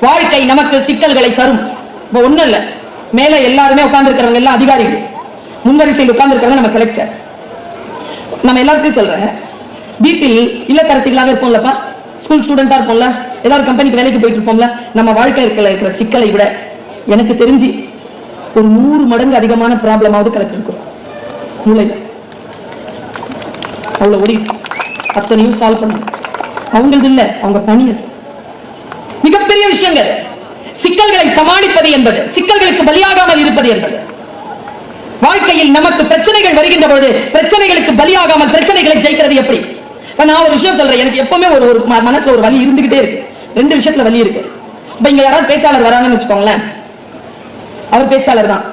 வாழ்க்கை நமக்கு சிக்கல்களை தரும். இப்போ ஒன்றும் இல்ல. மேல எல்லாருமே உட்கார்ந்துருக்கிறவங்க எல்லாம் அதிகாரிகள். முன்வரிசையில் உட்கார்ந்துருக்கிறவங்க நம்ம கலெக்டர் நம்ம எல்லாருக்கும் சொல்றேன். வீட்டில் இல்லத்தரசிகளாக இருப்போம்லப்பா. ஸ்கூல் ஸ்டூடெண்டா இருப்போம்ல. ஏதாவது கம்பெனிக்கு வேலைக்கு போயிட்டு இருப்போம்ல. நம்ம வாழ்க்கை இருக்கிற இருக்கிற சிக்கலை விட எனக்கு தெரிஞ்சு ஒரு நூறு மடங்கு அதிகமான ப்ராப்ளமாவது கலெக்ட் இருக்கிறோம் மூளையில். அவ்வளவு ஒடி அத்தனையும் சால்வ் பண்ணணும். அவங்களது இல்லை. அவங்க பணியது மிகப்பெரிய விஷயங்கள். சிக்கல்களை சமாளிப்பது என்பது சிக்கல்களுக்கு பலியாகாமல் இருப்பது என்பது. வாழ்க்கையில் நமக்கு பிரச்சனைகள் வருகின்ற பொழுது பிரச்சனைகளுக்கு பலியாகாமல் பிரச்சனைகளை ஜெயிக்கிறது எப்படி? இப்ப நான் ஒரு விஷயம் சொல்றேன். எனக்கு எப்பவுமே ஒரு ஒரு மனசுல ஒரு வலி இருந்துகிட்டே இருக்கு. ரெண்டு விஷயத்துல வலி இருக்கு. இப்ப இங்க யாராவது பேச்சாளர் வராங்கன்னு வச்சுக்கோங்களேன். அவர் பேச்சாளர் தான்.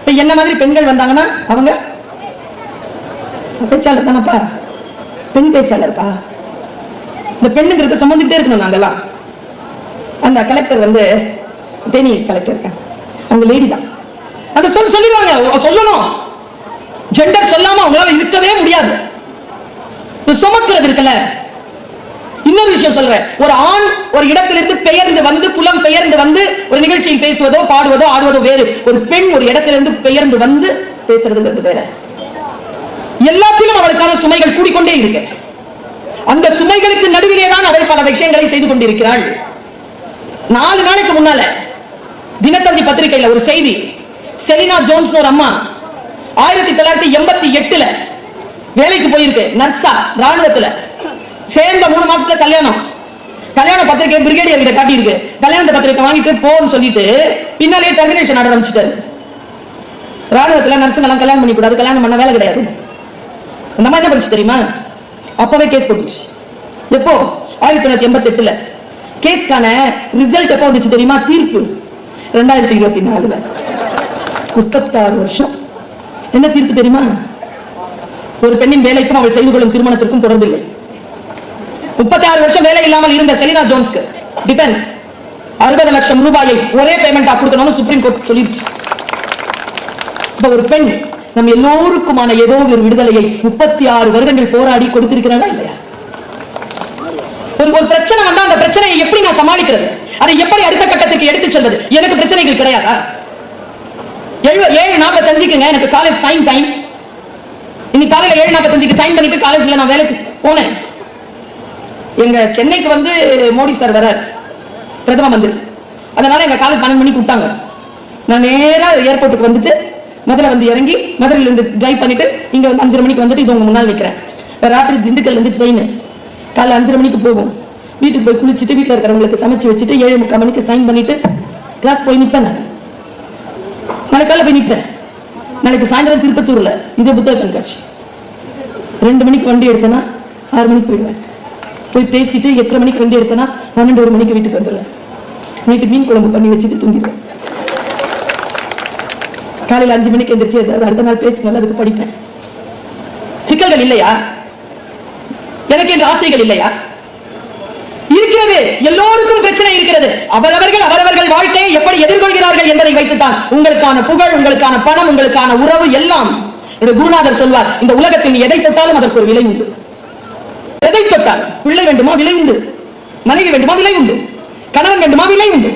இப்ப என்ன மாதிரி பெண்கள் வந்தாங்கன்னா அவங்க பேச்சாளர் தானப்பா? பெண் பேச்சாளர்ப்பா? இந்த பெண்ணுங்களுக்கு சுமந்துட்டே இருக்கணும் நாங்கெல்லாம். அந்த கலெக்டர் வந்து தேனி கலெக்டர் அவங்க லேடி தான். அந்த சொல் சொல்லிடுவாங்க சொல்லணும். ஜெண்டர் சொல்லாம அவங்களால இருக்கவே முடியாது. சுமக்கிறது இருக்குல்ல. இன்னொரு விஷயம் சொல்றேன். ஒரு ஆண் ஒரு இடத்திலிருந்து பெயர்ந்து வந்து புலம் பெயர்ந்து வந்து ஒரு நிகழ்ச்சியில் பேசுவதோ பாடுவதோ ஆடுவதோ வேறு. ஒரு பெண் ஒரு இடத்திலிருந்து பெயர்ந்து வந்து பேசுறதுங்கிறது வேற. எல்லாத்திலும் அவளுக்கான சுமைகள் கூடிக்கொண்டே இருக்கு. அந்த சுமைகளுக்கு நடுவிலே தான் அவள் பல விஷயங்களை செய்து கொண்டிருக்கிறாள். நாலு நாளைக்கு முன்னால தினத்தந்தி பத்திரிகையில ஒரு செய்தி. செலினா ஜோன்ஸ் ஒரு அம்மா ஆயிரத்தி தொள்ளாயிரத்தி எண்பத்தி எட்டுல வேலைக்கு போயிருக்கு நர்ஸா ராணுவத்துல சேர்ந்த மூணு மாசத்துல கல்யாணம். கல்யாண பத்திரிகை பிரிகேடியர் கிட்ட காட்டியிருக்கு. கல்யாண பத்திரிகை வாங்கிட்டு போன்னு சொல்லிட்டு பின்னாலேயே டெர்மினேஷன் ஆர்டர் அமைச்சிட்டாரு ராணுவத்துல நர்ஸுங்க எல்லாம் கல்யாணம் பண்ணி கூடாது கல்யாணம் பண்ண வேலை கிடையாது. இந்த மாதிரி என்ன தெரியுமா? அப்பவே கேஸ் போட்டுச்சு. எப்போ? ஆயிரத்தி தொள்ளாயிரத்தி எண்பத்தி எட்டுல. கேஸ்க்கான ரிசல்ட் எப்போ வந்துச்சு தெரியுமா? தீர்ப்பு. ரெண்டாயிரத்தி இருபத்தி நாலுல. முப்பத்தாறு வருஷம். என்ன தீர்ப்பு தெரியுமா? ஒரு பெண்ணின் வேலைக்கும் அவள் செய்து கொள்ளும் திருமணத்திற்கும் தொடர்பில்லை. முப்பத்தி ஆறு வருஷம் வேலை இல்லாமல் இருந்த செலினா ஜோன்ஸ்க்கு டிஃபென்ஸ் அறுபது லட்சம் ரூபாயை ஒரே பேமெண்டா கொடுக்கணும்னு சுப்ரீம் கோர்ட் சொல்லிடுச்சு. இப்ப ஒரு பெண் நம் எல்லோருக்குமான ஏதோ ஒரு விடுதலையை முப்பத்தி ஆறு வருடங்கள் போராடி கொடுத்திருக்கிறாளா இல்லையா? ஒரு ஒரு பிரச்சனை வந்தா அந்த பிரச்சனையை எப்படி நான் சமாளிக்கிறது? அதை எப்படி அடுத்த கட்டத்துக்கு எடுத்து செல்வது? எனக்கு பிரச்சனைகள் கிடையாதா? ஏழு ஏழு நாற்பத்தஞ்சுக்குங்க எனக்கு காலேஜ் சைன் டைம் இன்னைக்கு காலையில ஏழு நாற்பத்தஞ்சுக்கு சைன் பண்ணிட்டு காலேஜ்ல நான் வேலைக்கு போனேன். எங்க சென்னைக்கு வந்து மோடி சார் வர பிரதம மந்திரி. அதனால எங்க காலேஜ் பன்னெண்டு மணிக்கு விட்டாங்க. நான் நேரா ஏர்போர்ட்டுக்கு வந்துட்டு மதுரை வந்து இறங்கி மதுரையில இருந்து டிரைவ் பண்ணிட்டு இங்க வந்து அஞ்சரை மணிக்கு வந்துட்டு இது உங்க முன்னால் நிக்கிறேன் ராத்திரி திண்டுக்கல்ல இருந்து ட்ரெயின் காலைல அஞ்சரை மணிக்கு போகும் வீட்டுக்கு போய் குளிச்சுட்டு வீட்டில் இருக்கிறவங்களுக்கு சமைச்சு வச்சுட்டு ஏழு முக்கால் மணிக்கு சைன் பண்ணிட்டு கிளாஸ் போய் நிற்பேன் நான். மழைக்கால போய் நிற்பேன் நாளைக்கு சாயந்தரம் திருப்பத்தூர்ல இந்த புத்தக கண்காட்சி. ரெண்டு மணிக்கு வண்டி எடுத்தேன்னா ஆறு மணிக்கு போயிடுவேன். போய் பேசிட்டு எட்டரை மணிக்கு வண்டி எடுத்தேன்னா பன்னெண்டு ஒரு மணிக்கு வீட்டுக்கு வந்துடுவேன். நைட்டு மீன் குழம்பு பண்ணி வச்சுட்டு தூங்கிடுவேன். காலையில அஞ்சு மணிக்கு எந்திரிச்சு அடுத்த நாள் பேசினாலும் அதுக்கு படிப்பேன். சிக்கல்கள் இல்லையா? எனக்கு என்று ஆசைகள் இல்லையா? இருக்கிறது எல்லோருக்கும் பிரச்சனை இருக்கிறது. அவரவர்கள் அவரவர்கள் வாழ்க்கையை எப்படி எதிர்கொள்கிறார்கள் என்பதை வைத்துத்தான் உங்களுக்கான புகழ் உங்களுக்கான பணம் உங்களுக்கான உறவு எல்லாம் என்று குருநாதர் சொல்வார். இந்த உலகத்தில் நீ எதை தொட்டாலும் அதற்கு ஒரு விலை உண்டு. எதை தொட்டால்? பிள்ளை வேண்டுமா? விலை உண்டு. மனைவி வேண்டுமா? விலை உண்டு. கணவன் வேண்டுமா? விலை உண்டு.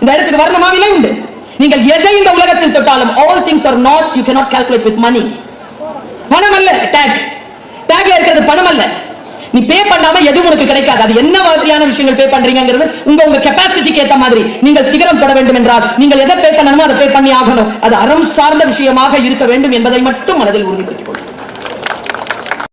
இந்த இடத்துக்கு வரணுமா? விலை உண்டு. நீங்கள் எதை இந்த உலகத்தில் தொட்டாலும் all things are not you cannot calculate with money. பணம் அல்ல டேக் டேக்ல இருக்கிறது பணம் அல்ல நீ பே பண்ணாம எதுவும் உனக்கு கிடைக்காது. அது என்ன மாதிரியான விஷயங்கள் பே பண்றீங்கிறது உங்க உங்க கெப்பாசிட்டிக்கு ஏத்த மாதிரி. நீங்கள் சிகரம் தொட வேண்டும் என்றால் நீங்கள் எதை பே பண்ணணுமோ அதை பே பண்ணி ஆகணும். அது அறம் சார்ந்த விஷயமாக இருக்க வேண்டும் என்பதை மட்டும் மனதில் உறுதிப்படுத்திக்